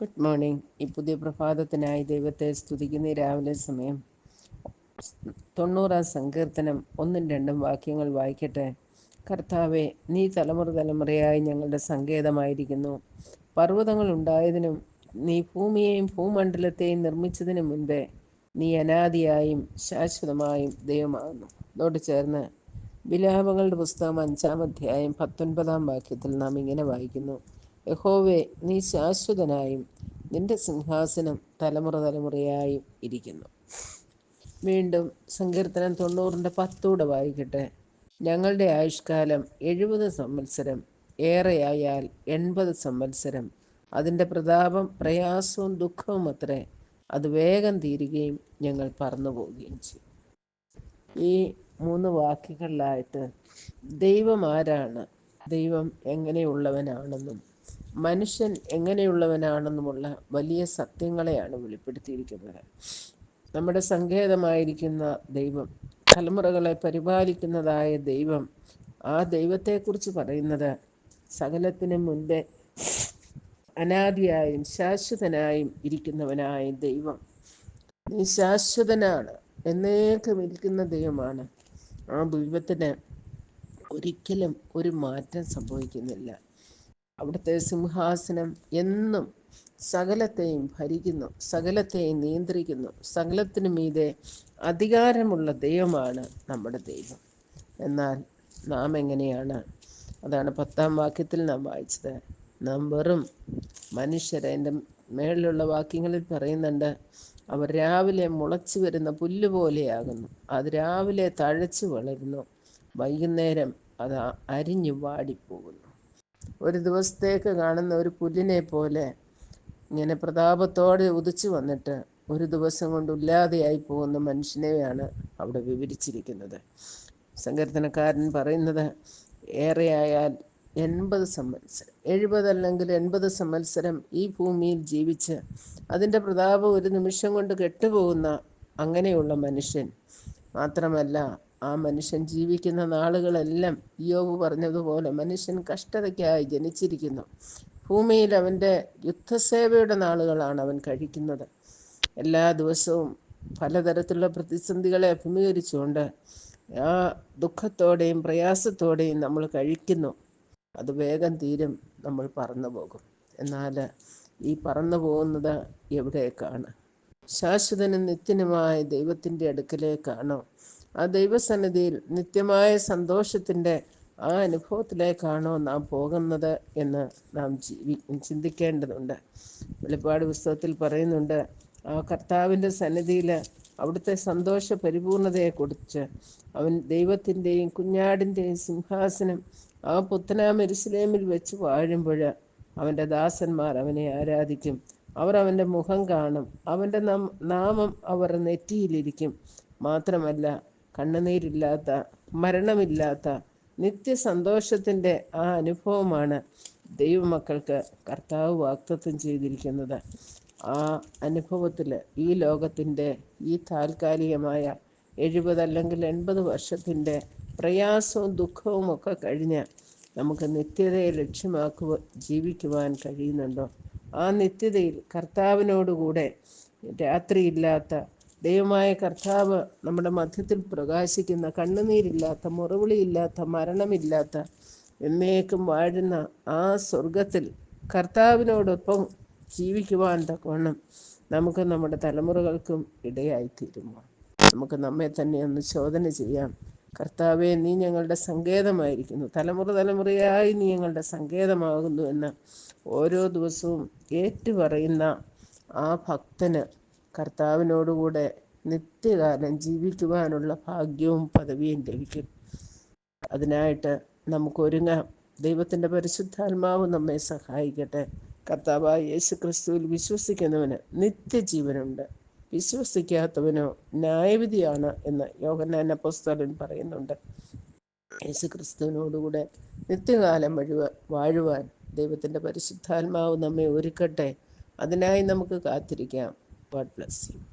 Good morning ഈ പുതിയ പ്രഭാതത്തിനായി ദൈവത്തെ സ്തുതിക്കുന്ന രാവിലെ സമയം. തൊണ്ണൂറാം സങ്കീർത്തനം ഒന്നും രണ്ടും വാക്യങ്ങൾ വായിക്കട്ടെ. കർത്താവെ നീ തലമുറ തലമുറയായി ഞങ്ങളുടെ സങ്കേതമായിരിക്കുന്നു. പർവതങ്ങൾ ഉണ്ടായതിനും നീ ഭൂമിയെയും ഭൂമണ്ഡലത്തെയും നിർമ്മിച്ചതിനു മുൻപേ നീ അനാദിയായും ശാശ്വതമായും ദൈവമാകുന്നു. അതോട് ചേർന്ന് വിലാപങ്ങളുടെ പുസ്തകം അഞ്ചാം അധ്യായം പത്തൊൻപതാം വാക്യത്തിൽ നാം ഇങ്ങനെ വായിക്കുന്നു. യഹോവേ നീ ശാശ്വതനായും നിന്റെ സിംഹാസനം തലമുറ തലമുറയായും ഇരിക്കുന്നു. വീണ്ടും സങ്കീർത്തനം തൊണ്ണൂറിന്റെ പത്തൂടെ വായിക്കട്ടെ. ഞങ്ങളുടെ ആയുഷ്കാലം എഴുപത് സംവത്സരം ഏറെയായാൽ എൺപത് സംവത്സരം. അതിന്റെ പ്രതാപം പ്രയാസവും ദുഃഖവും അത്രേ. അത് വേഗം തീരുകയും ഞങ്ങൾ പറന്നു പോവുകയും ചെയ്യും. ഈ മൂന്ന് വാക്യങ്ങളിലായിട്ട് ദൈവം ആരാണ്? ദൈവം എങ്ങനെയുള്ളവനാണെന്നും മനുഷ്യൻ എങ്ങനെയുള്ളവനാണെന്നുമുള്ള വലിയ സത്യങ്ങളെയാണ് വെളിപ്പെടുത്തിയിരിക്കുന്നത്. നമ്മുടെ സങ്കേതമായിരിക്കുന്ന ദൈവം തലമുറകളെ പരിപാലിക്കുന്നതായ ദൈവം ആ ദൈവത്തെക്കുറിച്ച് പറയുന്നത് സകലത്തിന് മുൻപേ അനാദിയായും ശാശ്വതനായും ഇരിക്കുന്നവനായ ദൈവം. നീ ശാശ്വതനാണ് എന്നേക്കും ഇരിക്കുന്ന ദൈവമാണ്. ആ ദൈവത്തിന് ഒരിക്കലും ഒരു മാറ്റം സംഭവിക്കുന്നില്ല. അവിടുത്തെ സിംഹാസനം എന്നും സകലത്തെയും ഭരിക്കുന്നു സകലത്തെയും നിയന്ത്രിക്കുന്നു. സകലത്തിനു മീതെ അധികാരമുള്ള ദൈവമാണ് നമ്മുടെ ദൈവം. എന്നാൽ നാം എങ്ങനെയാണ്? അതാണ് പത്താം വാക്യത്തിൽ നാം വായിച്ചത്. നാം വെറും മനുഷ്യരെ എന്റെ മേളിലുള്ള വാക്യങ്ങളിൽ പറയുന്നുണ്ട് അവർ രാവിലെ മുളച്ചു വരുന്ന പുല്ല് പോലെയാകുന്നു. അത് രാവിലെ തഴച്ചു വളരുന്നു. വൈകുന്നേരം അത് അരിഞ്ഞു വാടിപ്പോകുന്നു. ഒരു ദിവസത്തേക്ക് കാണുന്ന ഒരു പുല്ലിനെ പോലെ ഇങ്ങനെ പ്രതാപത്തോടെ ഉദിച്ചു വന്നിട്ട് ഒരു ദിവസം കൊണ്ട് ഇല്ലാതെയായി പോകുന്ന മനുഷ്യനെയാണ് അവിടെ വിവരിച്ചിരിക്കുന്നത്. സങ്കീർത്തനക്കാരൻ പറയുന്നത് ഏറെയായാൽ എൺപത് സംവത്സരം എഴുപതല്ലെങ്കിൽ എൺപത് സംവത്സരം ഈ ഭൂമിയിൽ ജീവിച്ച് അതിന്റെ പ്രതാപം ഒരു നിമിഷം കൊണ്ട് കെട്ടുപോകുന്ന അങ്ങനെയുള്ള മനുഷ്യൻ മാത്രമല്ല ആ മനുഷ്യൻ ജീവിക്കുന്ന നാളുകളെല്ലാം യോബ് പറഞ്ഞതുപോലെ മനുഷ്യൻ കഷ്ടതയ്ക്കായി ജനിച്ചിരിക്കുന്നു. ഭൂമിയിൽ അവന്റെ യുദ്ധസേവയുടെ നാളുകളാണ് അവൻ കഴിക്കുന്നത്. എല്ലാ ദിവസവും പലതരത്തിലുള്ള പ്രതിസന്ധികളെ അഭിമുഖീകരിച്ചുകൊണ്ട് ആ ദുഃഖത്തോടെയും പ്രയാസത്തോടെയും നമ്മൾ കഴിക്കുന്നു. അത് വേഗം തീരും നമ്മൾ പറന്നു പോകും. എന്നാൽ ഈ പറന്നു പോകുന്നത് എവിടേക്കാണ്? ശാശ്വതനും നിത്യനുമായ ദൈവത്തിന്റെ അടുക്കലേക്കാണോ? ആ ദൈവസന്നിധിയിൽ നിത്യമായ സന്തോഷത്തിന്റെ ആ അനുഭവത്തിലേക്കാണോ നാം പോകുന്നത് എന്ന് നാം ചിന്തിക്കേണ്ടതുണ്ട്. വെളിപ്പാട് പുസ്തകത്തിൽ പറയുന്നുണ്ട് ആ കർത്താവിന്റെ സന്നിധിയിൽ അവിടുത്തെ സന്തോഷ പരിപൂർണതയെക്കുറിച്ച് അവൻ ദൈവത്തിന്റെയും കുഞ്ഞാടിന്റെയും സിംഹാസനം ആ പുത്തനാ എരുസലേമിൽ വെച്ച് വാഴുമ്പോൾ അവന്റെ ദാസന്മാർ അവനെ ആരാധിക്കും. അവർ അവന്റെ മുഖം കാണും. അവന്റെ നാമം അവർ നെറ്റിയിലിരിക്കും. മാത്രമല്ല കണ്ണുനീരില്ലാത്ത മരണമില്ലാത്ത നിത്യസന്തോഷത്തിന്റെ ആ അനുഭവമാണ് ദൈവമക്കൾക്ക് കർത്താവ് വാക്തത്വം ചെയ്തിരിക്കുന്നത്. ആ അനുഭവത്തിൽ ഈ ലോകത്തിന്റെ ഈ താൽക്കാലികമായ എഴുപത് അല്ലെങ്കിൽ എൺപത് വർഷത്തിന്റെ പ്രയാസവും ദുഃഖവും ഒക്കെ കഴിഞ്ഞ് നമുക്ക് നിത്യതയെ ലക്ഷ്യമാക്കുക ജീവിക്കുവാൻ കഴിയുന്നുണ്ടോ? ആ നിത്യതയിൽ കർത്താവിനോടുകൂടെ രാത്രിയില്ലാത്ത ദൈവമായ കർത്താവ് നമ്മുടെ മധ്യത്തിൽ പ്രകാശിക്കുന്ന കണ്ണുനീരില്ലാത്ത മുറവിളിയില്ലാത്ത മരണമില്ലാത്ത എന്നേക്കും വാഴുന്ന ആ സ്വർഗത്തിൽ കർത്താവിനോടൊപ്പം ജീവിക്കുവാൻ തക്കവണ്ണം നമുക്ക് നമ്മുടെ തലമുറകൾക്കും ഇടയായിത്തീരുമോ? നമുക്ക് നമ്മെ തന്നെ ഒന്ന് ചോദന ചെയ്യാം. കർത്താവെ നീ ഞങ്ങളുടെ സങ്കേതമായിരിക്കുന്നു. തലമുറ തലമുറയായി നീ ഞങ്ങളുടെ സങ്കേതമാകുന്നു എന്ന് ഓരോ ദിവസവും ഏറ്റുപറയുന്ന ആ ഭക്തന് കർത്താവിനോടുകൂടെ നിത്യകാലം ജീവിക്കുവാനുള്ള ഭാഗ്യവും പദവിയും ലഭിക്കും. അതിനായിട്ട് നമുക്കൊരുങ്ങാം. ദൈവത്തിന്റെ പരിശുദ്ധാത്മാവ് നമ്മെ സഹായിക്കട്ടെ. കർത്താവായ യേശു ക്രിസ്തുവിൽ വിശ്വസിക്കുന്നവന് നിത്യജീവനുണ്ട്. വിശ്വസിക്കാത്തവനോ ന്യായവിധിയാണ് എന്ന് യോഗനാന പുസ്തകൻ പറയുന്നുണ്ട്. യേശു ക്രിസ്തുവിനോടുകൂടെ നിത്യകാലം വഴുവ വാഴുവാൻ ദൈവത്തിന്റെ പരിശുദ്ധാത്മാവ് നമ്മെ ഒരുക്കട്ടെ. അതിനായി നമുക്ക് കാത്തിരിക്കാം. God bless you.